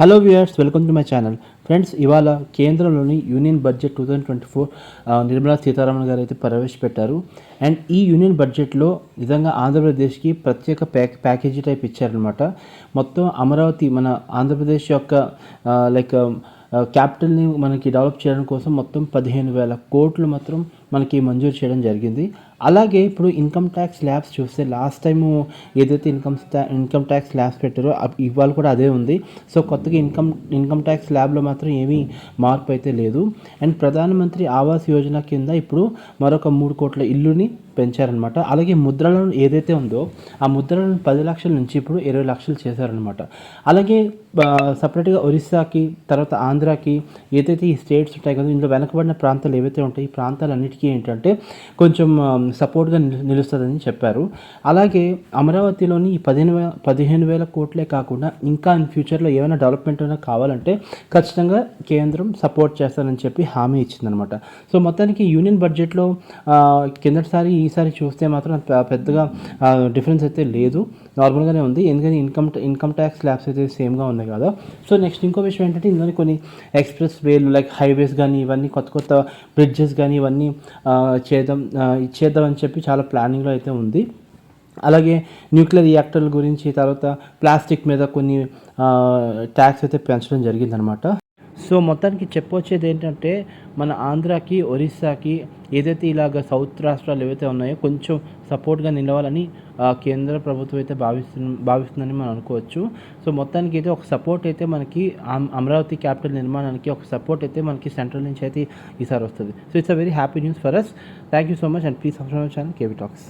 Hello viewers welcome to my channel friends ఇవాళ కేంద్రంలోని union budget two thousand twenty four Nirmala Sitharaman garu అయితే ప్రవేశపెట్టారు. And ఈ union బడ్జెట్లో నిజంగా ఆంధ్రప్రదేశ్కి ప్రత్యేక ప్యాక్ ప్యాకేజీ టైప్ ఇచ్చారనమాట మొత్తం అమరావతి మన ఆంధ్రప్రదేశ్ యొక్క లైక్ క్యాపిటల్ని మనకి డెవలప్ చేయడం కోసం మొత్తం పదిహేను వేల కోట్లు మాత్రం మనకి మంజూరు చేయడం జరిగింది. అలాగే ఇప్పుడు ఇన్కమ్ ట్యాక్స్ ల్యాబ్స్ చూస్తే లాస్ట్ టైము ఏదైతే ఇన్కమ్ ఇన్కమ్ ట్యాక్స్ ల్యాబ్స్ పెట్టారో ఇవాళ కూడా అదే ఉంది. సో కొత్తగా ఇన్కమ్ ఇన్కమ్ ట్యాక్స్ ల్యాబ్లో మాత్రం ఏమీ మార్పు అయితే లేదు. అండ్ ప్రధానమంత్రి ఆవాస్ యోజన కింద ఇప్పుడు మరొక మూడు కోట్ల ఇల్లుని పెంచారనమాట అలాగే ముద్రలను ఏదైతే ఉందో ఆ ముద్రలను పది లక్షల నుంచి ఇప్పుడు ఇరవై లక్షలు చేశారనమాట అలాగే సపరేట్గా ఒరిస్సాకి తర్వాత ఆంధ్రాకి ఏదైతే ఈ స్టేట్స్ ఉంటాయి కదా ఇందులో వెనకబడిన ప్రాంతాలు ఏవైతే ఉంటాయి ఈ ప్రాంతాలన్నిటికీ ఏంటంటే కొంచెం సపోర్ట్గా నిలుస్తుందని చెప్పారు. అలాగే అమరావతిలోని ఈ పదిహేను వేల పదిహేను వేల కోట్లే కాకుండా ఇంకా ఇన్ ఫ్యూచర్లో ఏమైనా డెవలప్మెంట్ అయినా కావాలంటే ఖచ్చితంగా కేంద్రం సపోర్ట్ చేస్తానని చెప్పి హామీ ఇచ్చిందనమాట సో మొత్తానికి యూనియన్ బడ్జెట్లో కిందటిసారి ఈసారి చూస్తే మాత్రం పెద్దగా డిఫరెన్స్ అయితే లేదు. నార్మల్గానే ఉంది. ఎందుకంటే ఇన్కమ్ ఇన్కమ్ ట్యాక్స్ ల్యాబ్స్ అయితే సేమ్గా ఉన్నాయి కదా. సో నెక్స్ట్ ఇంకో విషయం ఏంటంటే ఇందులో కొన్ని ఎక్స్ప్రెస్ వేలు లైక్ హైవేస్ కానీ ఇవన్నీ కొత్త కొత్త బ్రిడ్జెస్ కానీ ఇవన్నీ చేద్దాం ఆ, ఇచ్చేద్దాం అని చెప్పి చాలా ప్లానింగ్లో అయితే ఉంది. అలాగే న్యూక్లియర్ రియాక్టర్ల గురించి తర్వాత ప్లాస్టిక్ మీద కొన్ని ట్యాక్స్ అయితే పెంచడం జరిగిందనమాట. సో మొత్తానికి చెప్పొచ్చేది ఏంటంటే మన ఆంధ్రాకి ఒరిస్సాకి ఏదైతే ఇలాగ సౌత్ రాష్ట్రాలు ఏవైతే ఉన్నాయో కొంచెం సపోర్ట్గా నిలవాలని కేంద్ర ప్రభుత్వం అయితే భావిస్తు భావిస్తుందని మనం అనుకోవచ్చు. సో మొత్తానికి అయితే ఒక సపోర్ట్ అయితే మనకి అమరావతి క్యాపిటల్ నిర్మాణానికి ఒక సపోర్ట్ అయితే మనకి సెంట్రల్ నుంచి అయితే ఈసారి వస్తుంది. So it's a very happy news for us. Thank you so much and please subscribe channel KV talks.